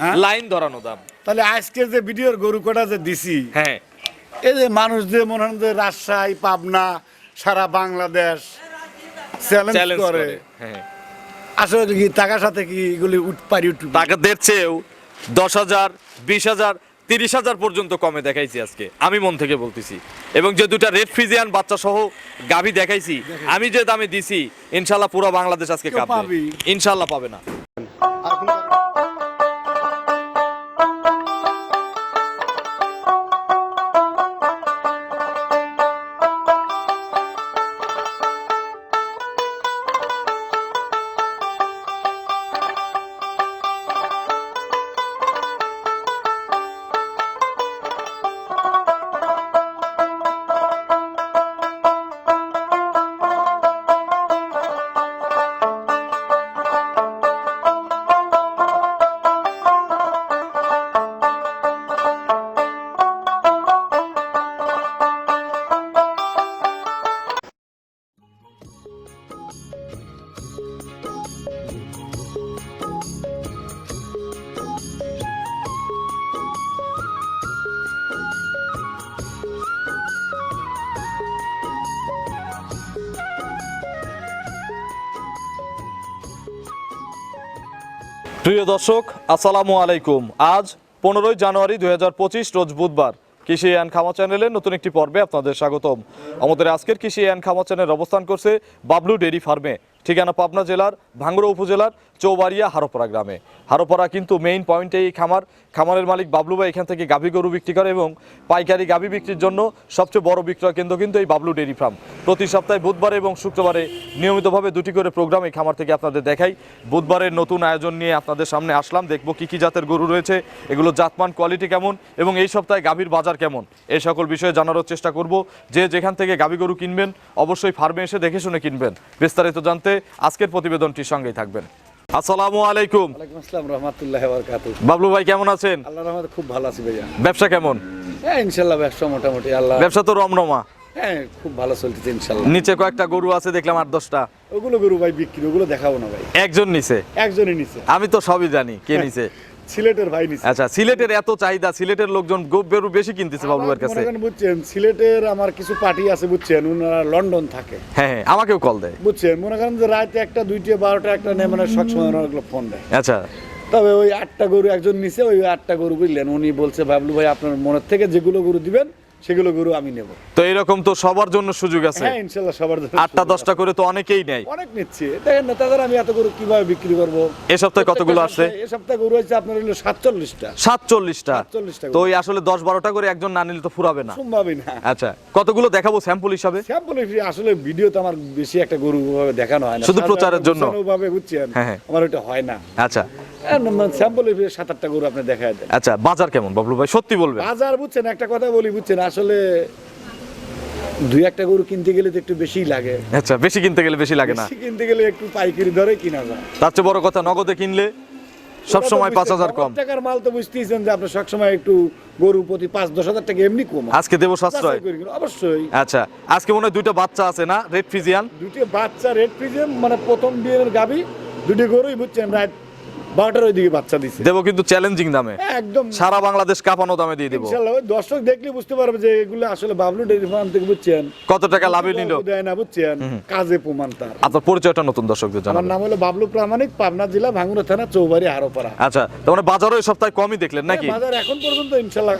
হ্যাঁ? লাইন ধরানো দাম। তাহলে আজকে যে ভিডিওর গরু কটা যে দিছি হ্যাঁ। এই যে মানুষ যে মনে হয় যে রাজশাহী পাবনা সারা বাংলাদেশ চ্যালেঞ্জ করে। হ্যাঁ। আসলে কি টাকার সাথে কি এগুলি উঠ পারি উঠ টাকাদের চেয়েও দশ হাজার বিশ হাজার তিরিশ হাজার পর্যন্ত কমে দেখাইছি আজকে আমি মন থেকে বলতেছি। এবং যে দুটা রেড ফ্রিজিয়ান বাচ্চা সহ গাভী দেখাইছি আমি যে দামে দিছি ইনশাল্লাহ পুরো বাংলাদেশ আজকে কাঁপবে। ইনশাল্লাহ পাবে না। প্রিয় দর্শক, আসসালামু আলাইকুম। আজ পনেরোই জানুয়ারি দুই হাজার পঁচিশ, রোজ বুধবার। কৃষি অ্যান্ড খামা চ্যানেলের নতুন একটি পর্বে আপনাদের স্বাগতম। আমাদের আজকের কৃষি অ্যান্ড খামা চ্যানেল অবস্থান করছে বাবলু ডেরি ফার্মে। ঠিকানা পাবনা জেলার ভাঙ্গুড়া উপজেলার চৌবাড়িয়া হারোপাড়া গ্রামে। হারোপাড়া কিন্তু মেইন পয়েন্টে এই খামার। খামারের মালিক বাবলু ভাই এখান থেকে গাভী গরু বিক্রি করে এবং পাইকারি গাভী বিক্রির জন্য সবচেয়ে বড় বিক্রয় কেন্দ্র কিন্তু এই বাবলু ডেরি ফার্ম। প্রতি সপ্তাহে বুধবারে এবং শুক্রবারে নিয়মিতভাবে দুটি করে প্রোগ্রাম এই খামার থেকে আপনাদের দেখাই। বুধবারের নতুন আয়োজন নিয়ে আপনাদের সামনে আসলাম। দেখব কী কী জাতের গরু রয়েছে, এগুলো জাতমান কোয়ালিটি কেমন এবং এই সপ্তাহে গাভীর বাজার কেমন? এই সকল বিষয়ে জানারও চেষ্টা করব। যে যেখান থেকে গাভী গরু কিনবেন, অবশ্যই ফার্মে এসে দেখে শুনে কিনবেন। বিস্তারিত জানতে আজকের প্রতিবেদনটির সঙ্গেই থাকবেন। আসসালামু আলাইকুম। ওয়ালাইকুম আসসালাম রহমতুল্লাহ বারাকাতুহু। বাবলু ভাই কেমন আছেন? আল্লাহ রহমতে খুব ভালো আছি ভাইয়া। ব্যবসা কেমন? হ্যাঁ ইনশাল্লাহ ব্যবসা মোটামুটি আল্লাহ ব্যবসা তো রমরমা। হ্যাঁ খুব ভালো চলতেছে ইনশাল্লাহ নিচে কয়েকটা গরু আছে দেখলাম আট দশটা। ওগুলো গরু ভাই বিক্রি ওগুলো দেখাবো না ভাই। একজন নিচে একজনই নিছে। আমি তো সবই জানি কে নিচে সিলেটের ভাই নিছে। আচ্ছা সিলেটের এত চাহিদা সিলেটের লোকজন গোবেরু বেশি কিনতেছে বাবলু ভাইয়ের কাছে। বুঝছেন সিলেটের আমার কিছু পার্টি আছে বুঝছেন ওনারা লন্ডন থাকে। হ্যাঁ হ্যাঁ আমাকেও কল দেয়। বুঝছেন মনে করেন যে রাতে একটা দুইটা বারোটা একটা নেই মানে সবসময় ওনারা ফোন দেয়। আচ্ছা। তবে ওই আটটা গরু একজন নিছে ওই আটটা গরু বুঝলেন উনি বলছে বাবলু ভাই আপনার মনের থেকে যেগুলো গরু দিবেন সেগুলো গরু আমি নেব। তো এরকম তো সবার জন্য সুযোগ আছে। হ্যাঁ ইনশাল্লাহ সবার জন্য আটটা দশটা করে তো অনেকেই নেয় অনেক নিচ্ছে। দেখেন না তাদের আমি এত গরু কীভাবে বিক্রি করব? এ সপ্তাহে কতগুলো আসছে এ সপ্তাহে গরু আছে আপনার হলো সাতচল্লিশটা। সাতচল্লিশটা। 47টা তো ওই আসলে দশ বারোটা করে একজন না নিলে তো ফুরাবে না। সম্ভবই না। আচ্ছা কতগুলো দেখাবো স্যাম্পল হিসাবে? স্যাম্পল আসলে ভিডিও তো আমার বেশি একটা গরু ভাবে দেখানো হয় না। শুধু প্রচারের জন্য? ভাবে বুঝছেন হ্যাঁ, হ্যাঁ। আমার ওটা হয় না। আচ্ছা। স্যাম্পল সাত আটটা গরু আপনি দেখা দেন। আচ্ছা বাজার কেমন বাবলু ভাই? সত্যি বলবেন। বাজার বুঝছেন একটা কথা বলি বুঝছেন আসলে দুই একটা গরু কিনতে গেলে তো একটু বেশিই লাগে। আচ্ছা বেশি কিনতে গেলে বেশি লাগে না? বেশি কিনতে গেলে একটু পাইকারি ধরে কিনা যায়। তার চেয়ে বড় কথা নগদে কিনলে সব সময় পাঁচ হাজার কম। নগদ টাকার মাল তো বুঝতেইছেন যে আপনি সবসময় একটু গরু প্রতি পাঁচ দশ হাজার টাকা এমনি কম। আজকে দেবো সাশ্রয়। অবশ্যই। আচ্ছা আজকে মনে হয় দুইটা বাচ্চা আছে না? রেড ফিজিয়ান দুটি বাচ্চা রেড ফ্রিজেম মানে প্রথম বিয়ের গাবি দুটি গরুই বুঝছেন রাত বারোটার ওইদিকে বাচ্চা দিচ্ছে দেবো কিন্তু চ্যালেঞ্জিং দামে। একদম। সারা বাংলাদেশ কাঁপানো দামে দিয়ে দেবো। ওই দর্শক দেখলে বুঝতে পারবে যে এগুলো আসলে বাবলু ডেয়ারি ফার্ম থেকে বুঝছেন। কত টাকা লাভে নিল? দেয় না বুঝছেন? কাজে প্রমাণ তার। আপনার পরিচয়টা নতুন দর্শকদের আমার নাম হলো বাবলু প্রামাণিক পাবনা জেলা ভাঙ্গুরা থানা চৌবাড়ি হারোপাড়া আচ্ছা তার মানে বাজারও এই সপ্তাহে কমই দেখলেন নাকি? বাজার এখন পর্যন্ত ইনশাল্লাহ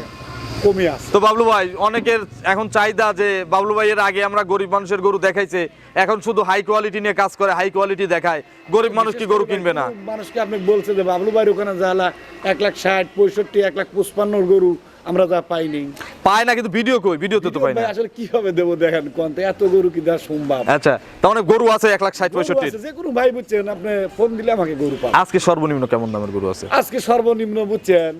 কমে তো বাবলু ভাই অনেকের এখন চাহিদা যে বাবলু আগে আমরা গরিব মানুষের গরু দেখাইছে এখন শুধু হাই কোয়ালিটি নিয়ে কাজ করে হাই কোয়ালিটি দেখায়। গরিব মানুষ কি গরু কিনবে না? মানুষকে আপনি বলছে যে বাবলু ভাইয়ের ওখানে যালা এক লাখ ষাট পঁয়ষট্টি এক লাখ পঁচপান্নর গরু আমরা যা পাইনি পায় না কিন্তু ভিডিও কই? ভিডিওতে তো পাই না। আসলে কীভাবে দেবো দেখেন কোন এত গরু কি দেওয়া সম্ভব? আচ্ছা তার মানে গরু আছে এক লাখ ষাট পঁয়ষট্টি যে কোনো ভাই বুঝছেন আপনি ফোন দিলে আমাকে গরু পাবেন। আজকে সর্বনিম্ন কেমন দামের গরু আছে? আজকে সর্বনিম্ন বুঝছেন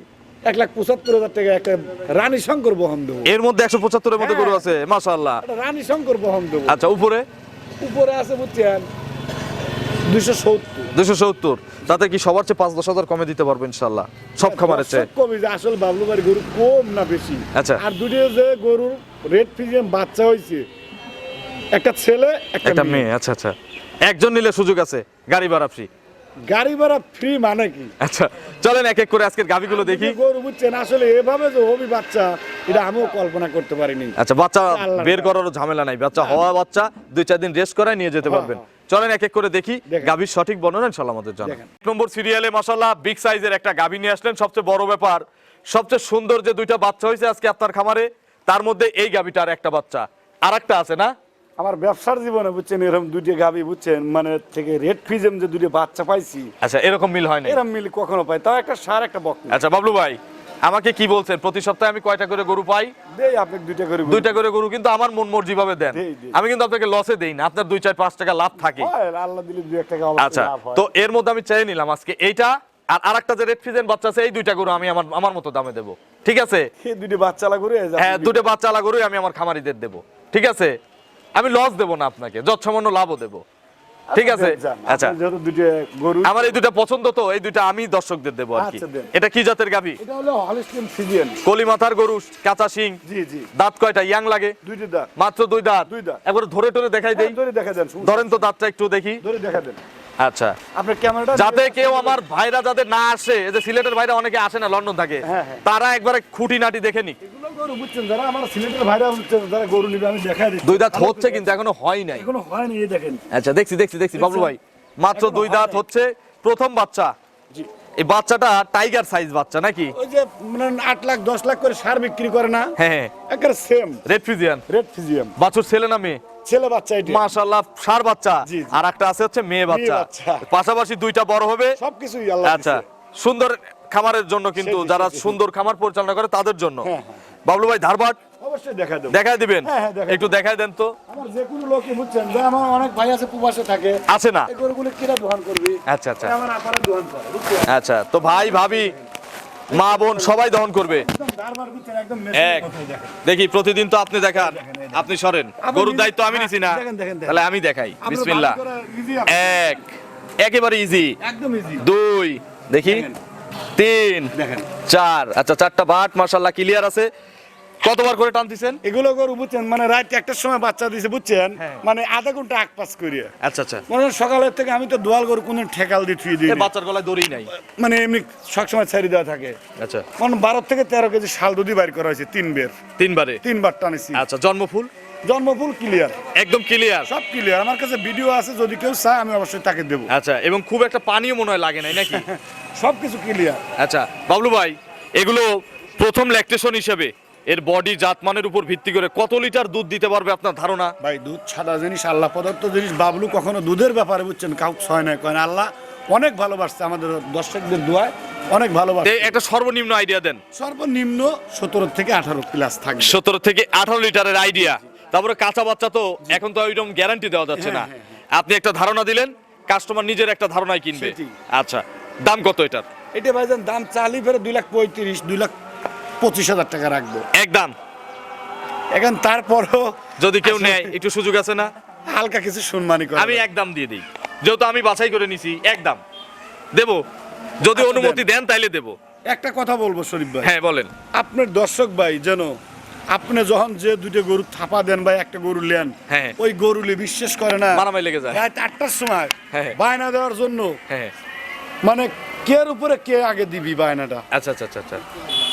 এক লাখ পঁচাত্তর হাজার টাকা একটা রানী শঙ্কর বহন দেবো। এর মধ্যে একশো পঁচাত্তরের মধ্যে গরু আছে মাশাল্লাহ রানী শঙ্কর বহন দেবো। আচ্ছা উপরে? উপরে আছে বুঝছেন দুশো সত্তর। দুশো সত্তর। তাতে কি সবার চেয়ে পাঁচ দশ হাজার কমে দিতে পারব ইনশাল্লাহ সব খামারের চেয়ে। কমই যে আসল বাবলু বাড়ি গরু কম না বেশি। আচ্ছা। আর দুটো যে গরুর রেড ফিজিয়াম বাচ্চা হয়েছে একটা ছেলে একটা মেয়ে। আচ্ছা আচ্ছা। একজন নিলে সুযোগ আছে গাড়ি ভাড়া ফ্রি গাড়ি ভাড়া ফ্রি মানে কি? আচ্ছা চলেন এক এক করে আজকের গাভিগুলো দেখি। গরু বুঝছেন আসলে এভাবে যে হবি বাচ্চা এটা আমিও কল্পনা করতে পারিনি। আচ্ছা বাচ্চা বের করারও ঝামেলা নাই। বাচ্চা হওয়া বাচ্চা দুই চার দিন রেস্ট করায় নিয়ে যেতে পারবেন। চলেন এক এক করে দেখি। গাভীর সঠিক বর্ণনা ইনশাল্লাহ আমাদের এক নম্বর সিরিয়ালে মাশাল্লাহ বিগ সাইজের একটা গাভী নিয়ে আসলেন। সবচেয়ে বড় ব্যাপার সবচেয়ে সুন্দর যে দুইটা বাচ্চা হয়েছে আজকে আপনার খামারে তার মধ্যে এই গাভীটার একটা বাচ্চা। আর একটা আছে না? আমার ব্যবসার জীবনে বুঝছেন এরকম দুইটা গাবি বুঝছেন মানে থেকে রেড ফিজেম যে দুটো বাচ্চা পাইছি। আচ্ছা এরকম মিল হয় না এরম মিল কখনো পাই। তাও একটা সার একটা বক আচ্ছা বাবলু ভাই আমাকে কি বলছেন? প্রতি সপ্তাহে আমি কয়টা করে গরু পাই? দেই আপনি দুইটা করে দুইটা করে গরু কিন্তু আমার মন মর্জি ভাবে দেন। আমি কিন্তু আপনাকে লসে দেই না আপনার দুই চার পাঁচ টাকা লাভ থাকে। আল্লাহ দিলে দুই এক টাকা আচ্ছা তো এর মধ্যে আমি চাই নিলাম আজকে এইটা আর আরেকটা যে রেড ফিজেন বাচ্চা আছে এই দুইটা গরু আমি আমার আমার মতো দামে দেবো। ঠিক আছে? এই দুইটা বাচ্চালা করে হ্যাঁ দুটো বাচ্চা আলা গরুই আমি আমার খামারিদের দেবো। ঠিক আছে? আমি লস দেবো না আপনাকে যৎসামান্য লাভও দেবো। ঠিক আছে? আচ্ছা গরু আমার এই দুটা পছন্দ তো এই দুইটা আমি দর্শকদের দেবো আর কি। আচ্ছা, এটা কি জাতের গাবি এটা হলো হলিস্টিন ফিজিয়ান কলি মাথার গরু কাঁচা শিং। জি জি। দাঁত কয়টা? ইয়াং লাগে? দুইটা দাঁত। মাত্র দুই দাঁত? দুই দাঁত। একবার ধরে টরে দেখাই দেই। ধরে দেখা দেন ধরেন তো দাঁতটা একটু দেখি। ধরে দেখা দেন। আচ্ছা। আপনার ক্যামেরাটা যাতে কেউ আমার ভাইরা যাতে না আসে এই যে সিলেটের ভাইরা অনেকে আসে না লন্ডন থাকে হ্যাঁ, হ্যাঁ। তারা একবারে খুঁটি নাটি দেখে নিক। গরু বুঝছেন যারা? আমার সিলেটের ভাইরা বুঝছেন যারা গরু নিবে আমি দেখাই দিচ্ছি। দুই দাঁত হচ্ছে কিন্তু এখনও হয় নাই। এখনও হয়নি এই দেখেন। আচ্ছা দেখছি দেখছি দেখছি বাবলু ভাই। মাত্র দুই দাঁত হচ্ছে প্রথম বাচ্চা। জি। এই বাচ্চাটা টাইগার সাইজ বাচ্চা নাকি? ওই যে মানে আট লাখ দশ লাখ করে সার বিক্রি করে না? হ্যাঁ হ্যাঁ। একের সেম রেড ফিজিয়ান রেড ফিজিয়াম বাছুর ছেলে না মেয়ে? ছেলে বাচ্চা এটি। মাশাআল্লাহ সার বাচ্চা। আর একটা আছে হচ্ছে মেয়ে বাচ্চা। পাশাপাশি দুইটা বড় হবে। সবকিছুই আল্লাহ আচ্ছা সুন্দর খামারের জন্য কিন্তু যারা সুন্দর খামার পরিচালনা করে তাদের জন্য। হ্যাঁ, হ্যাঁ। বাবলু ভাই ধারবাট অবশ্যই দেখা দেবো। দেখায় দিবেন? হ্যাঁ, হ্যাঁ, দেখাই একটু দেখায় দেন তো। আমার যে কোনো লোকই বুঝছেন যে আমার অনেক ভাই আছে প্রবাসে থাকে। আছে না? এই গরুগুলো কিরা দোকান করবি? আচ্ছা আচ্ছা। আমার আপারা দোকান করে আচ্ছা তো ভাই ভাবি মা বোন সবাই দহন করবে? একদম দারবার বুঝছেন একদম এক। মেশিনের কথাই দেখেন। দেখি প্রতিদিন তো আপনি দেখান আপনি সরেন। গরুর দায়িত্ব আমি নিছি না। তাহলে আমি দেখাই। বিসমিল্লাহ। আপনার। এক। একেবারে ইজি একদম ইজি দুই। দেখি। তিন। চার। আচ্ছা চারটা বাট মার্শাল্লাহ ক্লিয়ার আছে। কতবার করে টানতেছেন এগুলো গরু বুঝছেন মানে রাত একটার সময় বাচ্চা দিছে বুঝছেন? হ্যাঁ। মানে আধা ঘণ্টা আগ পাস করিয়া। আচ্ছা আচ্ছা। মনে হয় সকালের থেকে আমি তো দোয়াল গরু কোন ঠেকাল দিয়ে থুয়ে দিই এ বাচ্চার গলায় দড়ি নাই। মানে এমনি সবসময় ছাড়ি দেওয়া থাকে। আচ্ছা। মানে বারো থেকে তেরো কেজি শাল দুধই বাইর করা হয়েছে তিন বের তিনবারে? তিনবার টানেছি। আচ্ছা জন্মফুল? জন্মফুল ক্লিয়ার। একদম ক্লিয়ার। সব ক্লিয়ার। আমার কাছে ভিডিও আছে যদি কেউ চায় আমি অবশ্যই তাকে দেবো। আচ্ছা এবং খুব একটা পানিও মনে হয় লাগে নাই নাকি? সব কিছু ক্লিয়ার। আচ্ছা বাবলু ভাই এগুলো প্রথম ল্যাকটেশন হিসেবে এর বডি জাতমানের উপর ভিত্তি করে কত লিটার দুধ দিতে পারবে আপনার ধারণা? ভাই দুধ ছাড়া জিনিস আল্লাহ পদার্থ জিনিস বাবলু কখনো দুধের ব্যাপারে বুঝছেন কাউকে ছয় নয় কয় আল্লাহ অনেক ভালোবাসছে আমাদের দর্শকদের দোয়ায় অনেক ভালোবাসছে। এই একটা সর্বনিম্ন আইডিয়া দেন। সর্বনিম্ন সতেরো থেকে আঠারো প্লাস থাকবে। সতেরো থেকে আঠারো লিটারের আইডিয়া তারপরে কাঁচা বাচ্চা তো এখন তো ওইরকম গ্যারান্টি দেওয়া যাচ্ছে না। হ্যাঁ, আপনি একটা ধারণা দিলেন কাস্টমার নিজের একটা ধারণায় কিনবে। আচ্ছা দাম কত এটার? এটা ভাইজান দাম চালি ফেরে দুই লাখ পঁয়ত্রিশ দুই লাখ পঁচিশ হাজার টাকা রাখব। একদম। এখন তারপরও যদি কেউ নেয় একটু সুযোগ আছে না? হালকা কিছু সম্মানী করে আমি একদম দিয়ে দিই। যেহেতু আমি বাছাই করে নিছি একদম। দেব। যদি আচ্ছা, অনুমতি দেন। তাইলে দেব। একটা কথা বলব শরীফ ভাই। হ্যাঁ বলেন। আপনার দর্শক ভাই যেন আপনি যখন যে দুটো গরু থাপা দেন ভাই একটা গরু নেন হ্যাঁ। ওই গরুলে বিশ্বাস করে না। মারামারি লেগে যায়। রাত আটটার সময় হ্যাঁ। বায়না দেওয়ার জন্য। হ্যাঁ। মানে কের উপরে কে আগে দিবি বায়নাটা? আচ্ছা আচ্ছা আচ্ছা আচ্ছা।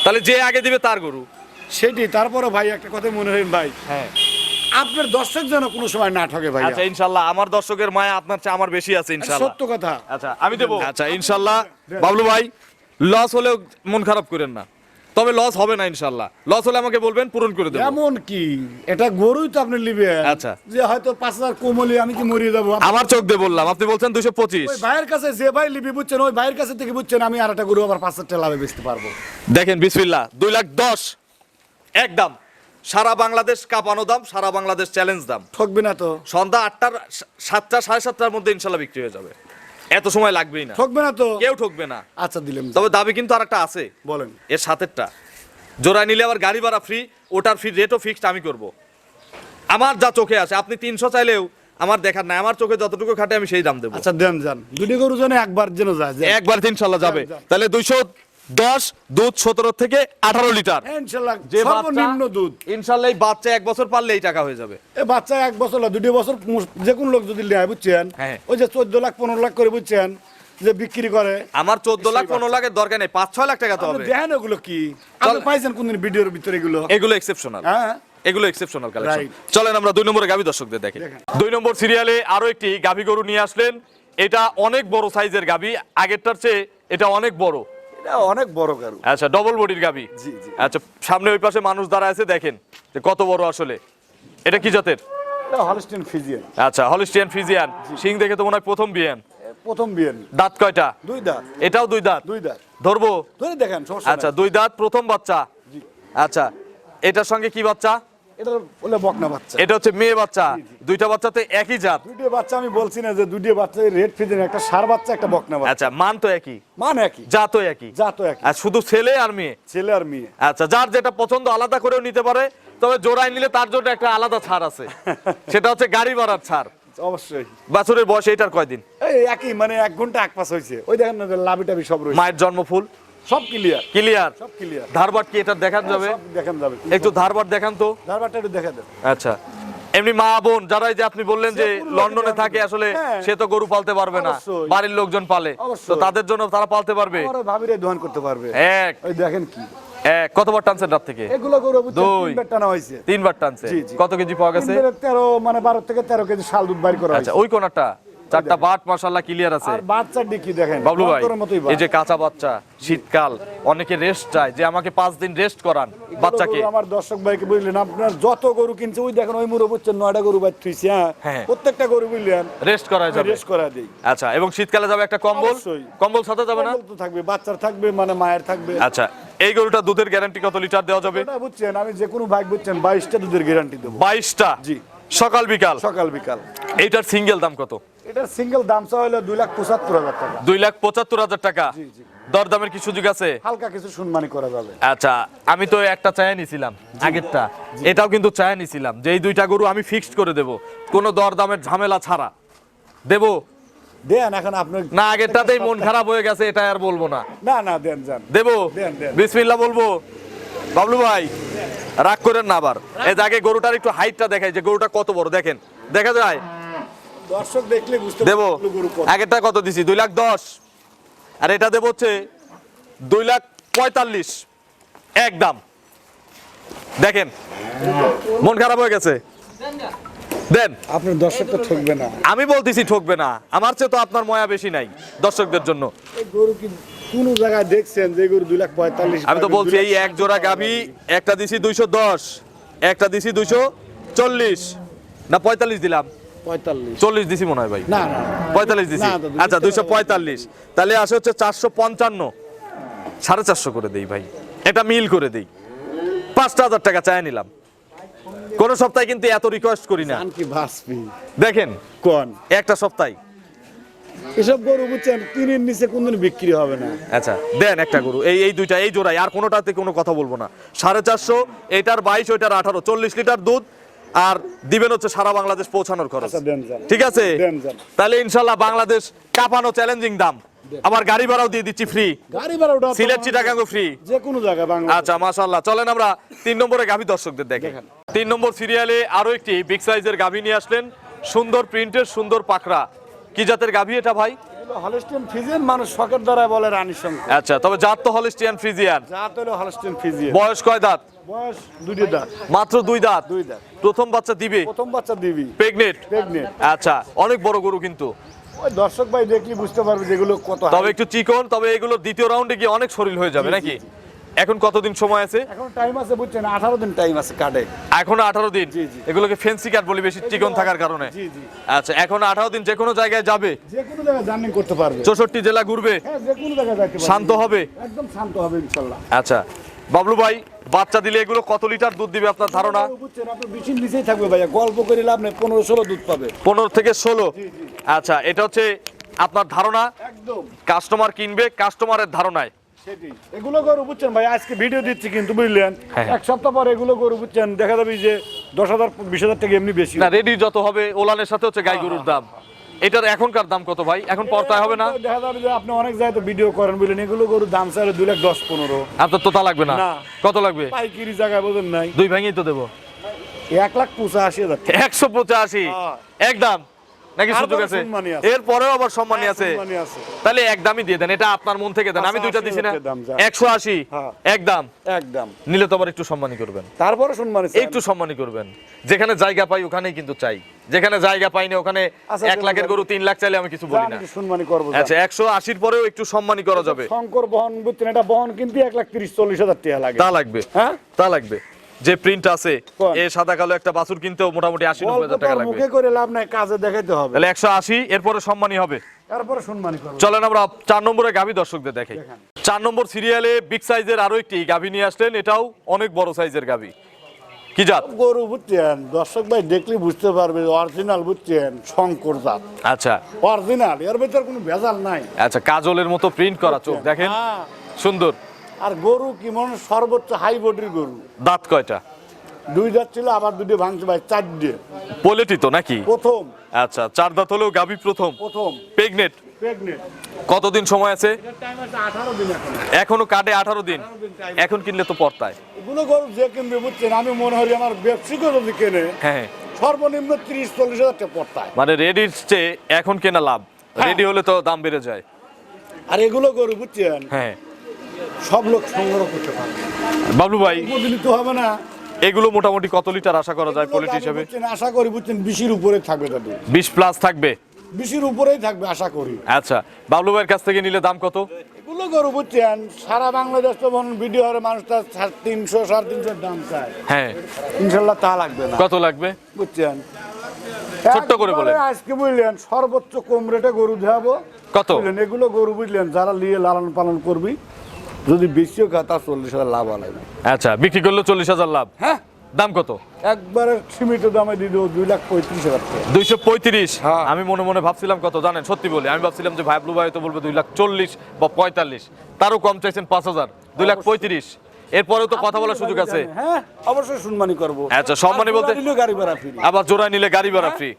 তাহলে যে আগে দিবে তার গরু। সেটি তারপরে ভাই একটা কথা মনে হয় ভাই। হ্যাঁ। আপনার দর্শক যেন কোনো সময় না ঠকে ভাই আচ্ছা ইনশাল্লাহ আমার দর্শকের মায়া আপনার চেয়ে আমার বেশি আছে ইনশাল্লাহ। সত্য কথা। আচ্ছা আমি দেবো। আচ্ছা ইনশাল্লাহ বাবলু ভাই লস হলেও মন খারাপ করেন না। তবে লস হবে না ইনশাল্লাহ লস হলে আমাকে বলবেন পূরণ করে দেবো। এমন কি? এটা গরুই তো আপনি নিবেন। আচ্ছা। যে হয়তো পাঁচ হাজার কোমলি আমি কি মরিয়ে যাব? আমার চোখ দিয়ে বললাম আপনি বলছেন দুশো পঁচিশ। ওই ভাইয়ের কাছে যে ভাই লিবি বুঝছেন ওই ভাইয়ের কাছে থেকে বুঝছেন আমি আর একটা গরু আবার পাঁচ হাজার টাকা লাভে বেচতে পারব। দেখেন বিসমিল্লা দুই লাখ দশ একদম সারা বাংলাদেশ কাঁপানো দাম সারা বাংলাদেশ চ্যালেঞ্জ দাম। ঠকবে না তো। সন্ধ্যা আটটার সাতটা সাড়ে সাতটার মধ্যে ইনশাল্লাহ বিক্রি হয়ে যাবে। এত সময় লাগবেই না। ঠকবে না তো? কেউ ঠকবে না। আচ্ছা দিলাম তবে দাবি কিন্তু আর একটা আছে। বলেন। এর সাথেরটা। জোড়া নিলে আবার গাড়ি ভাড়া ফ্রি ওটার ফ্রি রেটও ফিক্সড আমি করব। আমার যা চোখে আছে আপনি তিনশো চাইলেও আমার দেখার নাই। আমার চোখে যতটুকু খাটে আমি সেই দাম দেবো। আচ্ছা দেন যান। দুটি গরু জন্য একবার যেন যায়। একবার ইনশাল্লাহ যাবে। তাহলে দুইশো দশ দুধ সতেরো থেকে আঠারো লিটার। যে সর্বনিম্ন দুধ। ইনশাল্লাহ বাচ্চা এক বছর পারলে এই টাকা হয়ে যাবে। এ বাচ্চা এক বছর দুটি বছর যে কোনো লোক যদি নেয় বুঝছেন? হ্যাঁ। ওই যে চোদ্দ লাখ পনেরো লাখ করে বুঝছেন? যে বিক্রি করে। আমার চোদ্দ লাখ পনেরো লাখের দরকার নেই পাঁচ ছয় লাখ টাকা তো হবে। দেখেন ওগুলো কি? আপনি পাইছেন কোনদিন ভিডিওর ভিতরে এগুলো? এগুলো এক্সেপশনাল হ্যাঁ। এগুলো এক্সেপশনাল কালেকশন. চলেন আমরা দুই নম্বরে গাভী দর্শকদের দেখি। দুই নম্বর সিরিয়ালে আরও একটি গাভী গরু নিয়ে আসলেন। এটা অনেক বড় সাইজের গাভী। আগেরটার চেয়ে এটা অনেক বড়। অনেক বড় কারু আচ্ছা ডবল বডির গাভী জি, জি। আচ্ছা সামনে ওই পাশে মানুষ দাঁড়ায় আছে দেখেন যে কত বড় আসলে। এটা কি জাতের? এটা হলস্টেন ফিজিয়ান আচ্ছা হলিস্টিয়ান ফিজিয়ান সিং দেখে তো মনে হয় প্রথম বিয়ান। প্রথম বিয়েন। দাঁত কয়টা? দুই দাঁত। এটাও দুই দাঁত? দুই দাঁত। ধরবো? ধরে দেখেন আচ্ছা দুই দাঁত প্রথম বাচ্চা। আচ্ছা এটার সঙ্গে কি বাচ্চা? এটা বলে বকনা বাচ্চা। এটা হচ্ছে মেয়ে বাচ্চা। দুইটা বাচ্চাতে একই জাত। দুইটা বাচ্চা আমি বলছি না যে দুইটা বাচ্চা রেড একটা সার বাচ্চা একটা বকনা বাচ্চা। আচ্ছা মান তো একই? মানে একই। জাতও একই? আর শুধু ছেলে আর মেয়ে? ছেলে আর মেয়ে। আচ্ছা যার যেটা পছন্দ আলাদা করেও নিতে পারে তবে জোড়ায় নিলে তার জন্য একটা আলাদা ছাড় আছে। সেটা হচ্ছে গাড়ি ভাড়ার ছাড়। অবশ্যই। বাছুরের বয়স এটার কয়দিন? এই একই মানে এক ঘণ্টা এক পাস হয়েছে। ওই দেখেন লাভি টাবি সব রয়েছে। মায়ের জন্মফুল। সব ক্লিয়ার ক্লিয়ার সব ক্লিয়ার ধারবাট কি এটা দেখান যাবে? দেখান যাবে। একটু ধারবাট দেখান তো। ধারবারটা একটু দেখা দেন আচ্ছা। এমনি মা বোন যারা এই যে আপনি বললেন যে লন্ডনে থাকে আসলে হ্যাঁ। সে তো গরু পালতে পারবে না। বাড়ির লোকজন পালে। তো তাদের জন্য তারা পালতে পারবে? ভাবিরে করতে পারবে। এক। ওই দেখেন কি। এক। কতবার টানছেন রাত থেকে? এগুলো গরু দুই। তিনবার টানা হয়েছে। তিনবার টানছে। কত কেজি পাওয়া গেছে? তিনবারে তেরো মানে বারো থেকে তেরো কেজি শাল দুধ বাইর করা আচ্ছা ওই কোনাটা চারটা বাট মাশাআল্লাহ ক্লিয়ার আছে। আর বাচ্চার ডিকি দেখেন? বাবলু ভাই এই যে কাঁচা বাচ্চা শীতকাল অনেকে রেস্ট চায় যে আমাকে পাঁচ দিন রেস্ট করান বাচ্চাকে। আমার দর্শক ভাইকে বুঝলেন আপনার যত গরু কিনছে ওই দেখেন ওই মুড়ো বুঝছেন নয়টা গরু বাদ থুইছে হ্যাঁ? হ্যাঁ। প্রত্যেকটা গরু বুঝলেন রেস্ট করা যাবে। রেস্ট করা দিই। আচ্ছা এবং শীতকালে যাবে একটা কম্বল। কম্বল সাথে যাবে না? তো থাকবে বাচ্চার থাকবে মানে মায়ের থাকবে। আচ্ছা এই গরুটা দুধের গ্যারান্টি কত লিটার দেওয়া যাবে? এটা বুঝছেন আমি যে কোনো বাইক বুঝছেন বাইশটা দুধের গ্যারান্টি দেবো। বাইশটা? জি। সকাল বিকাল? সকাল বিকাল। এইটার সিঙ্গেল দাম কত? এটার সিঙ্গেল দাম চা হলো দুই লাখ পঁচাত্তর হাজার টাকা। দুই লাখ পঁচাত্তর হাজার টাকা। দরদামের কি সুযোগ আছে? হালকা কিছু করা যাবে। আচ্ছা আমি তো একটা চায়া নিছিলাম আগেরটা। এটাও কিন্তু চায়া নিছিলাম যে এই দুইটা গরু আমি ফিক্সড করে দেব। কোনো দরদামের ঝামেলা ছাড়া। দেব? দেন এখন আপনি না আগেরটাতেই মন খারাপ হয়ে গেছে এটা আর বলব না। না না দেন যান। দেব। বিসমিল্লাহ বলব। বাবলু ভাই রাগ করেন না আবার। এই যে আগে গরুটার একটু হাইটটা দেখাই যে গরুটা কত বড় দেখেন। দেখা যায় দর্শক দেখলে বুঝতে দেব। গরু কত। দিছি? দুই লাখ দশ। আর এটা দেব হচ্ছে দুই লাখ পঁয়তাল্লিশ। একদম দেখেন মন খারাপ হয়ে গেছে। দেন। আপনার দর্শক তো ঠকবে না। আমি বলতেছি ঠকবে না। আমার চেয়ে তো আপনার ময়া বেশি নাই দর্শকদের জন্য। গরু কি কোন জায়গায় দেখছেন যে গরু দুই লাখ পঁয়তাল্লিশ আমি তো বলছি এই এক জোড়া গাভি একটা দিছি দুইশো দশ একটা দিছি দুইশো চল্লিশ। না পঁয়তাল্লিশ দিলাম। পঁয়তাল্লিশ। চল্লিশ দিছি মনে হয় ভাই। না না পঁয়তাল্লিশ দিছি। আচ্ছা দুইশো পঁয়তাল্লিশ। তাহলে আসে হচ্ছে চারশো পঞ্চান্ন। সাড়ে চারশো করে দেই ভাই। এটা মিল করে দেই। পাঁচটা হাজার টাকা চাই নিলাম। কোন সপ্তাহে কিন্তু এত রিকোয়েস্ট করি না। দেখেন কোন? একটা সপ্তাহে। এসব গরু বুঝছেন তিনের নিচে কোনদিন বিক্রি হবে না। আচ্ছা দেন একটা গরু। এই এই দুইটা এই জোড়াই আর কোনোটাতে কোনো কথা বলব না। সাড়ে চারশো এটার বাইশ ওইটার আঠারো। চল্লিশ লিটার দুধ আর দিবেন হচ্ছে সারা বাংলাদেশ পৌঁছানোর খরচ। আচ্ছা ঠিক আছে? তাহলে ইনশাল্লাহ বাংলাদেশ কাঁপানো চ্যালেঞ্জিং দাম। আবার গাড়ি ভাড়াও দিয়ে দিচ্ছি ফ্রি গাড়ি ভাড়া ওটা সিলেট চিটাগাঙ্গ ফ্রি যে কোনো জায়গায় বাংলা আচ্ছা মাশাল্লাহ চলেন আমরা তিন নম্বরে গাভী দর্শকদের দেখে। দেখেন। তিন নম্বর সিরিয়ালে আরও একটি বিগ সাইজের গাভী নিয়ে আসলেন। সুন্দর প্রিন্টের সুন্দর পাকড়া কি জাতের গাভী এটা ভাই? হলস্টেন ফিজিয়ান মানুষ শখের দ্বারা বলে আচ্ছা তবে জাত তো হলিস্টিয়ান ফ্রিজিয়ান জাত হলো বয়স কয় দাঁত? বয়স দুটি দাঁত। মাত্র দুই দাঁত? দুই দাঁত। প্রথম বাচ্চা দিবে? প্রথম বাচ্চা দিবি। প্রেগনেট প্রেগনেন্ট আচ্ছা অনেক বড় গরু কিন্তু। ওই দর্শক ভাই দেখলি বুঝতে পারবে যেগুলো কত তবে একটু চিকন তবে এগুলো দ্বিতীয় রাউন্ডে গিয়ে অনেক শরীর হয়ে যাবে নাকি। এখন কতদিন সময় আছে? এখন টাইম আছে বুঝছেন আঠারো দিন টাইম আছে কাটে এখনও আঠারো দিন? জি, জি। এগুলোকে ফেন্সি কাট বলি বেশি চিকন থাকার কারণে। জি জি। আচ্ছা এখন আঠারো দিন যে কোনো জায়গায় যাবে? যে কোনো জায়গায় জার্নি করতে পারবে। চৌষট্টি জেলা ঘুরবে? হ্যাঁ যে কোনো জায়গায় যাইতে পারবে। শান্ত হবে? একদম শান্ত হবে ইনশাল্লাহ। আচ্ছা বাবলু ভাই বাচ্চা দিলে এগুলো কত লিটার দুধ দিবে আপনার ধারণা? বুঝছেন আপনার বিচিন নিচেই থাকবে ভাইয়া। গল্প করে লাভ নেই পনেরো ষোলো দুধ পাবে। পনেরো থেকে ষোলো? জি, জি। আচ্ছা এটা হচ্ছে আপনার ধারণা? একদম। কাস্টমার কিনবে কাস্টমারের ধারণায়। এগুলো গরু বুঝছেন ভাই আজকে ভিডিও দিচ্ছি কিন্তু বুঝলেন? হ্যাঁ। এক সপ্তাহ পর এগুলো গরু বুঝছেন দেখা যাবে যে দশ হাজার বিশ হাজার টাকা এমনি বেশি। না রেডি যত হবে ওলানের সাথে হচ্ছে গাই গরুর দাম। এটার এখনকার দাম কত ভাই? এখন পর্তায় হবে না? দেখা যাবে যে আপনি অনেক জায়গায় তো ভিডিও করেন বুঝলেন এগুলো গরু দাম চাইলে দুই লাখ দশ পনেরো। আপনার তো তা লাগবে না। কত লাগবে? পাইকারি জায়গায় নাই। দুই ভেঙেই তো দেবো। এক লাখ পঁচাশি হাজার একশো পঁচাশি? হ্যাঁ। একদম। নাকি সুযোগ আছে? এরপরেও আবার সম্মানী হ্যাঁ, আছে। তাহলে একদমই দিয়ে দেন এটা আপনার মন থেকে দেন। আমি আচ্ছা, দুইটা দিছি না। একশো আশি হ্যাঁ। একদম একদম নিলে তো আবার একটু সম্মানী করবেন। তারপরে সম্মানী একটু সম্মানী করবেন। যেখানে জায়গা পাই ওখানেই কিন্তু চাই। যেখানে জায়গা পাইনি ওখানে আচ্ছা, এক লাখের গরু তিন লাখ চাইলে আমি কিছু বলি না। সম্মানী করব আচ্ছা একশো আশির পরেও একটু সম্মানী করা যাবে। শঙ্কর বহন বুঝছেন এটা বহন কিন্তু এক লাখ তিরিশ চল্লিশ হাজার টাকা লাগে। তা লাগবে। হ্যাঁ? তা লাগবে। যে প্রিন্ট আছে কোন? এ সাদা কালো একটা বাছুর কিনতেও মোটামুটি আশি নব্বই হাজার টাকা লাগবে। মুখে করে লাভ নাই কাজে দেখাইতে হবে। তাহলে একশো আশি এরপরে সম্মানী হবে। তারপরে সম্মানী করব। চলেন আমরা চার নম্বরে গাভী দর্শকদের চার নম্বর সিরিয়ালে বিগ সাইজের আরও একটি গাভী নিয়ে আসলেন এটাও অনেক বড় সাইজের গাভী। কি জাত? গরু বুঝছেন দর্শক ভাই দেখলে বুঝতে পারবে অরিজিনাল বুঝছেন শঙ্কর জাত। আচ্ছা। অরিজিনাল এর ভিতর কোনো ভেজাল নাই। আচ্ছা কাজলের মতো প্রিন্ট করা চোখ দেখেন। হ্যাঁ। সুন্দর। আর গরু কি মনে সর্বোচ্চ হাই বডির গরু? দাঁত কয়টা? দুই দাঁত ছিল আবার দুটো ভাঙছে ভাই চার দিয়ে পোলেটি তো নাকি? প্রথম। আচ্ছা চার দাঁত হলেও গাভী প্রথম। প্রথম। প্রেগনেট প্রেগনেন্ট কতদিন সময় আছে? এখন। কাটে আঠারো দিন। এখন কিনলে তো পর্তায় এগুলো গরু যে কিনবে বুঝছেন আমি মনে করি আমার ব্যবসায়িকও যদি কেনে হ্যাঁ সর্বনিম্ন তিরিশ চল্লিশ হাজার টাকা পড়তায় মানে রেডির চেয়ে এখন কেনা লাভ। হ্যাঁ। রেডি হলে তো দাম বেড়ে যায়। আর এগুলো গরু বুঝছেন হ্যাঁ। সব লোক সংগ্রহ করতে পারবে। বাবলু ভাই উপদিলিত হবে না। এগুলো মোটামুটি কত লিটার আশা করা যায় পোলিট হিসেবে? আশা করি বুঝছেন বিশির উপরে থাকবে তাদের বিশ প্লাস থাকবে? বিশির উপরেই থাকবে আশা করি। আচ্ছা বাবলু ভাইয়ের কাছ থেকে নিলে দাম কত? এগুলো গরু বুঝছেন সারা বাংলাদেশ তো ভিডিও হরে মানুষ তার তিনশো সাড়ে তিনশোর দাম চায়। হ্যাঁ। ইনশাল্লাহ তা লাগবে না। কত লাগবে? বুঝছেন? ছোট্ট করে বলেন। আজকে বুঝলেন সর্বোচ্চ কম রেটে গরু দেখাবো। কত? এগুলো গরু বুঝলেন যারা নিয়ে লালন পালন করবি যদি বেশিও খায় তার চল্লিশ হাজার লাভ আলাদা আচ্ছা বিক্রি করলে চল্লিশ হাজার লাভ। হ্যাঁ। দাম কত? একবারে সীমিত দামে দিয়ে দেবো দুই লাখ পঁয়ত্রিশ হাজার দুইশো পঁয়ত্রিশ? হ্যাঁ। আমি মনে মনে ভাবছিলাম কত জানেন? সত্যি বলি আমি ভাবছিলাম যে ভাইবলু ভাই তো বলবে দুই লাখ চল্লিশ বা পঁয়তাল্লিশ। তারও কম চাইছেন পাঁচ হাজার দুই লাখ পঁয়ত্রিশ। এরপরেও তো কথা বলার সুযোগ আছে। হ্যাঁ অবশ্যই সম্মানী করব। আচ্ছা, সম্মানী বলতে- জোড়া গাড়ি ভাড়া ফ্রি আবার জোড়ায় নিলে গাড়ি ভাড়া ফ্রি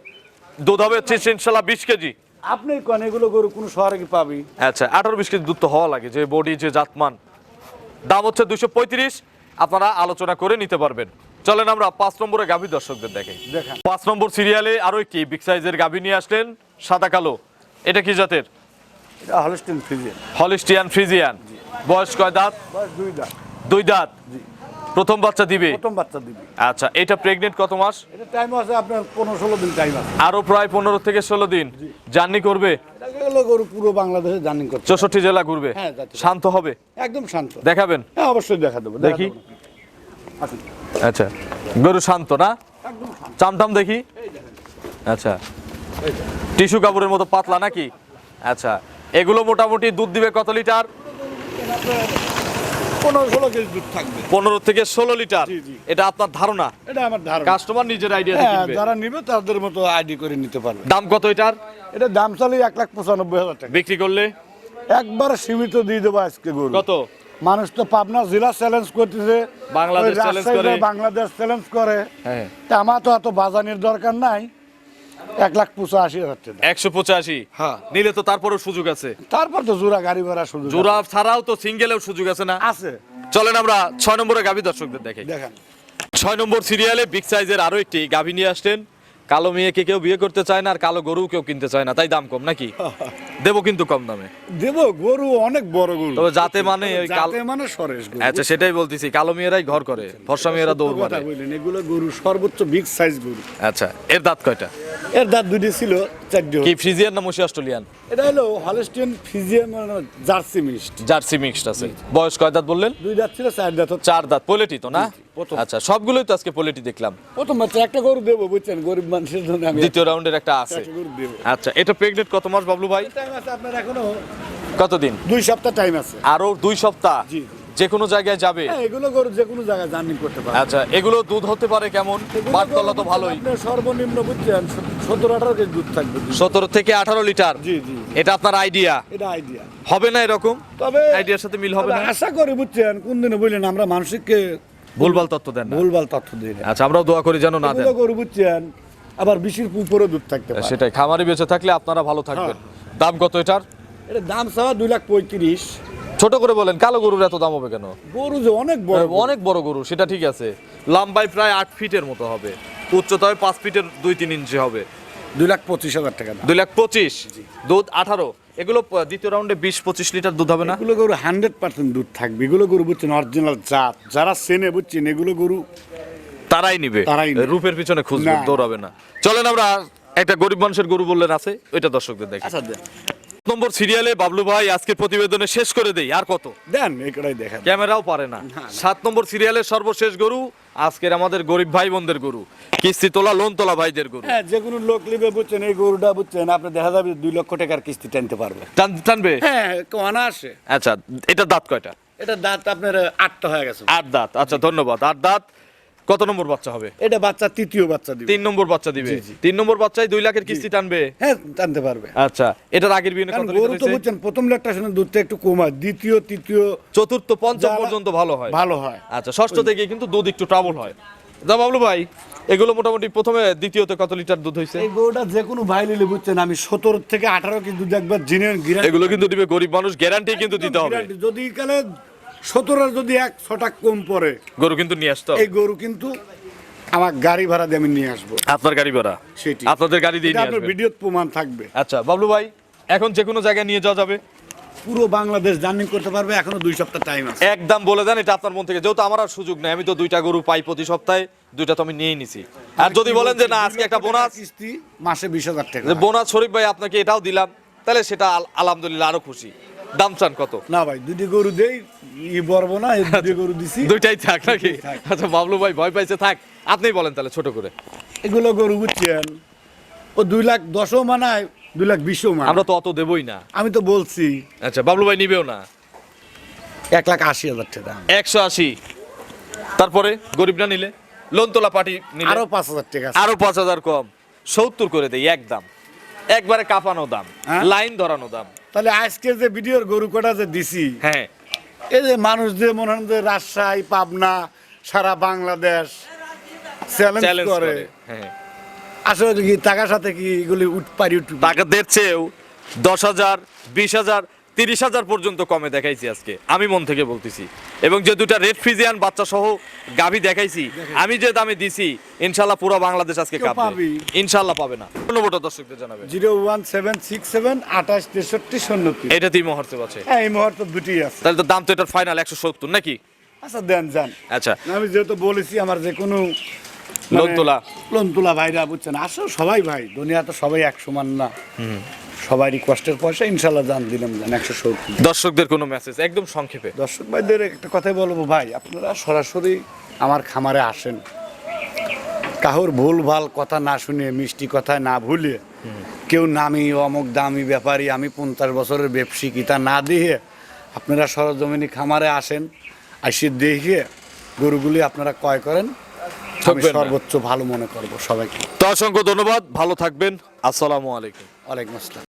দুধ হবে হচ্ছে ইনশাল্লাহ বিশ কেজি। আপনি কোন এগুলো গরু কোন শহরে কি পাবি? আচ্ছা আঠারো বিশ কেজি দুধ তো হওয়া লাগে যে বডি যে জাতমান। দাম হচ্ছে দুশো পঁয়ত্রিশ আপনারা আলোচনা করে নিতে পারবেন। চলেন আমরা পাঁচ নম্বরে গাভী দর্শকদের দেখান। পাঁচ নম্বর সিরিয়ালে আরও একটি বিগ সাইজের গাভী নিয়ে আসলেন সাদা কালো। এটা কি জাতের? এটা হলস্টিন ফ্রিজের হলিস্টিয়ান ফ্রিজিয়ান। বয়স কয় দাঁত? দুই দাঁত। দুই দাঁত। প্রথম বাচ্চা দিবে? প্রথম বাচ্চা দিবে। আচ্ছা এটা প্রেগনেন্ট কত মাস? এটা টাইম আছে আপনার পনেরো ষোলো দিন টাইম আছে। আরও প্রায় পনেরো থেকে ষোলো দিন। জার্নি করবে? এটা গেলো গরু পুরো বাংলাদেশে জার্নি করছে চৌষট্টি জেলা ঘুরবে? হ্যাঁ, শান্ত হবে? একদম শান্ত। দেখাবেন? হ্যাঁ অবশ্যই দেখা দেবো দেখা। আচ্ছা গরু শান্ত না? একদম শান্ত। চামটাম দেখি। আচ্ছা। টিস্যু কাপড়ের মতো পাতলা নাকি? আচ্ছা এগুলো মোটামুটি দুধ দিবে কত লিটার? পনেরো ষোলো কেজি দুধ থাকবে। পনেরো থেকে ষোলো লিটার। এটা আপনার ধারণা? এটা আমার ধারণা। কাস্টমার নিজের আইডিয়া হ্যাঁ যারা নিবে তাদের মতো আইডি করে নিতে পারবে। দাম কত এটার? এটা দাম চালে এক লাখ পঁচানব্বই হাজার টাকা। বিক্রি করলে? একবারে সীমিত দিয়ে দেবো আজকে গরু। কত? মানুষ তো পাবনা জেলা চ্যালেঞ্জ করতেছে। বাংলাদেশ করে। বাংলাদেশ চ্যালেঞ্জ করে। হ্যাঁ। তা আমার তো এত বাজানির দরকার নাই। এক লাখ পঁচাশি হাজার টাকা। একশো পঁচাশি? হ্যাঁ। নিলে তো তারপরেও সুযোগ আছে। তারপর তো জোড়া গাড়ি ভাড়া সুযোগ জোড়া ছাড়াও তো সিঙ্গেলেও সুযোগ আছে না? আছে। চলেন আমরা ছয় নম্বরে গাভী দর্শকদের দেখেন। ছয় নম্বর সিরিয়ালে বিগ সাইজের আরও একটি গাভী নিয়ে আসতেন কালো মেয়েকে কেউ বিয়ে করতে চায় না আর কালো গরু কেউ কিনতে চায় না। তাই দাম কম নাকি? দেবো কিন্তু কম দামে। দেব গরু অনেক বড় গরু। তবে যাতে মানে ওই কাল- যাতে মানে সরেশ গরু। আচ্ছা সেটাই বলতেছি কালো মেয়েরাই ঘর করে ফর্সা মেয়েরা দৌড় মারে। এগুলো গরু সর্বোচ্চ বিগ সাইজ গরু। আচ্ছা এর দাঁত কয়টা? এর দাঁত দুটি ছিল। চারটি কি ফ্রিজিয়ান না মুশি অস্ট্রেলিয়ান? এটা হলো Holstein Jersey mixed Jersey mixed আছে। বয়স কয় দাঁত বললেন? দুই দাঁত ছিল চার দাঁত। চার দাঁত পোলেটি তো না। আচ্ছা সবগুলোই তো আজকে পোলেটি দেখলাম। প্রথম বাচ্চা একটা গরু দেবো বুঝছেন? গরিব মানুষের জন্য আমি দ্বিতীয় রাউন্ডের একটা আছে। গরু দেবো। আচ্ছা এটা প্রেগনেন্ট কত মাস বাবলু ভাই? টাইম আছে আপনার এখনও কতদিন? দুই সপ্তাহ টাইম আছে। আরও দুই সপ্তাহ? জি। যে কোনো জায়গায় যাবে? হ্যাঁ এগুলো গরু যে কোনো জায়গায় জার্নি করতে পারে। আচ্ছা এগুলো দুধ হতে পারে কেমন? বাটতলা তো ভালোই। সর্বনিম্ন বুঝছেন সতেরো আঠারো কেজি দুধ থাকবে সতেরো থেকে আঠারো লিটার? জি জি। এটা আপনার আইডিয়া এটা আইডিয়া হবে না এরকম? তবে আইডিয়ার সাথে মিল হবে না? আশা করি বুঝছেন কোন দিনে বুঝলেন আমরা মানসিককে ভুলভাল তথ্য দেন না। ভুলভাল তথ্য দিই না। আচ্ছা আমরাও দোয়া করি যেন না দেন। এগুলো গরু বুঝছেন আবার বেশির উপরে দুধ থাকতে পারে। সেটাই খামারি বেঁচে থাকলে আপনারা ভালো থাকবেন। দাম কত এটার? এটা দাম চাওয়া দুই লাখ পঁয়ত্রিশ। ছোট করে বলেন কালো গরুর এত দাম হবে কেন? গরু যে অনেক বড় অনেক বড় গরু সেটা ঠিক আছে। লম্বায় প্রায় আট ফিটের মতো হবে। উচ্চতায় পাঁচ ফিটের দুই তিন ইঞ্চি হবে। দুই লাখ পঁচিশ হাজার টাকা দুই লাখ পঁচিশ? দুধ আঠারো? এগুলো দ্বিতীয় রাউন্ডে বিশ পঁচিশ লিটার দুধ হবে না? এগুলো গরু হান্ড্রেড পার্সেন্ট দুধ থাকবে। এগুলো গরু বুঝছেন অরিজিনাল জাত। যারা চেনে বুঝছেন এগুলো গরু তারাই নিবে। তারাই নিবে। রূপের পিছনে খুঁজবে। দৌড়াবে না। চলেন আমরা একটা গরিব মানুষের গরু বললেন আছে ওইটা দর্শকদের দেখি। আচ্ছা নম্বর সিরিয়ালে বাবলু ভাই আজকের প্রতিবেদনে শেষ করে দেই আর কত? দেন এটাই দেখা ক্যামেরাও পারে না। সাত নম্বর সিরিয়ালের সর্বশেষ গরু আজকের আমাদের গরিব ভাই বোনদের গরু কিস্তি তোলা লোন তোলা ভাইদের গরু। হ্যাঁ যে কোনো লোক নিবে বুঝছেন এই গরুটা বুঝছেন আপনি দেখা যাবে দুই লক্ষ টাকার কিস্তি টানতে পারবে। টান- টানবে? হ্যাঁ অনায়াসে আচ্ছা এটা দাঁত কয়টা? এটা দাঁত আপনার আটটা হয়ে গেছে। আট দাঁত আচ্ছা ধন্যবাদ। আট দাঁত কত নম্বর বাচ্চা হবে? এটা বাচ্চা তৃতীয় বাচ্চা দিবে। তিন নম্বর বাচ্চা দিবে। তিন নম্বর বাচ্চায় দুই লাখের কিস্তি টানবে? হ্যাঁ টানতে পারবে। আচ্ছা এটার আগের বিয়ে কত গরু তো বুঝছেন প্রথম লেটটা শুনে দুধটা একটু কম হয় দ্বিতীয় তৃতীয় চতুর্থ পঞ্চম পর্যন্ত ভালো হয়। ভালো হয়। আচ্ছা ষষ্ঠ থেকে কিন্তু দুধ একটু ট্রাবল হয়। যা বাবলু ভাই এগুলো মোটামুটি প্রথমে দ্বিতীয়তে কত লিটার দুধ হয়েছে এই গরুটা যে কোনো ভাই নিলে বুঝছেন আমি সতেরো থেকে আঠারো কেজি দুধ একবার গিরান এগুলো কিন্তু দিবে গরিব মানুষ গ্যারান্টি কিন্তু দিতে হবে। যদি কালে সতেরো যদি এক ছটা কম পড়ে। গরু কিন্তু নিয়ে আসতো এই গরু কিন্তু আমার গাড়ি ভাড়া দিয়ে আমি নিয়ে আসব। আপনার গাড়ি ভাড়া? সেটি। আপনাদের গাড়ি দিয়ে নিয়ে আপনার আসবেন। ভিডিও প্রমাণ থাকবে। আচ্ছা বাবলু ভাই এখন যে কোনো জায়গায় নিয়ে যাওয়া যাবে? পুরো বাংলাদেশ জার্নি করতে পারবে এখনও দুই সপ্তাহ টাইম আছে। একদম বলে দেন এটা আপনার মন থেকে। যেহেতু আমার আর সুযোগ নেই আমি তো দুইটা গরু পাই প্রতি সপ্তাহে দুইটা তো আমি নিয়েই নিছি। আর যদি বলেন যে না আজকে একটা বোনাস কিস্তি মাসে বিশ হাজার টাকা। বোনাস শরীফ ভাই আপনাকে এটাও দিলাম তাহলে সেটা আল- আলহামদুলিল্লাহ আরও খুশি। দাম চান কত? না ভাই দুটি গরু দেই ই বলব না দুটি গরু দিছি। দুইটাই থাক নাকি? আচ্ছা বাবলু ভাই ভয় পাইছে থাক। আপনিই বলেন তাহলে ছোট করে। এগুলো গরু বুঝছেন? ও দুই লাখ দশও মানায় দুই লাখ বিশও মানায়। আমরা তো অত দেবই না। আমি তো বলছি। আচ্ছা বাবলু ভাই নিবেও না? এক লাখ আশি হাজার টাকা। একশো আশি। তারপরে গরিব না নিলে? লোন তোলা পার্টি নিলে? আরও পাঁচ হাজার টাকা। আরও পাঁচ হাজার কম। সত্তর করে দেই এক দাম। একবারে কাঁপানো দাম। হ্যাঁ? লাইন ধরানো দাম। তাহলে আজকে যে ভিডিওর গরু কটা যে দিছি হ্যাঁ। এই যে মানুষ যে মনে হয় যে রাজশাহী পাবনা সারা বাংলাদেশ চ্যালেঞ্জ করে। হ্যাঁ। আসলে কি টাকার সাথে কি এগুলি উঠ পারি উঠ টাকা চেয়েও দশ হাজার বিশ হাজার তিরিশ হাজার পর্যন্ত কমে দেখাইছি আজকে। আমি মন থেকে বলতেছি। এবং যে দুটা রেড ফ্রিজিয়ান বাচ্চা সহ গাভী দেখাইছি আমি যে দামে দিছি ইনশাল্লাহ পুরো বাংলাদেশ আজকে কাঁপবে। ইনশাল্লাহ পাবে না। দর্শকদের জানাবেন। Zero one seven six seven আঠাশ তেষট্টি শূন্য এটা তিন মুহূর্তে আছে। হ্যাঁ এই মুহূর্তে দুটি আছে। তাহলে তো দাম তো এটার ফাইনাল একশো সত্তর নাকি? আচ্ছা দেন যান। আচ্ছা। আমি যেহেতু বলেছি আমার যে কোনো লোন তোলা। লোন তোলা ভাইরা বুঝছেন আসো সবাই ভাই দুনিয়া তো সবাই এক সমান না। সবারই কষ্টের পয়সা ইনশাল্লাহ জান দিলাম জান একশো সত্তর দর্শকদের কোনো মেসেজ একদম সংক্ষেপে। দর্শক ভাইদের একটা কথাই বলব ভাই আপনারা সরাসরি আমার খামারে আসেন। কাহর ভুল ভালো কথা না শুনে মিষ্টি কথায় না ভুলে কেউ নামি অমুক দামি ব্যাপারী আমি পঞ্চাশ বছরের ব্যবসায়িক তা না দিয়ে আপনারা সরজমিনী খামারে আসেন আসি দেখিয়ে গরুগুলি আপনারা ক্রয় করেন। সর্বোচ্চ ভালো মনে করব সবাইকে। তো অসংখ্য ধন্যবাদ ভালো থাকবেন। আসসালামু আলাইকুম। ওয়ালাইকুম আসসালাম।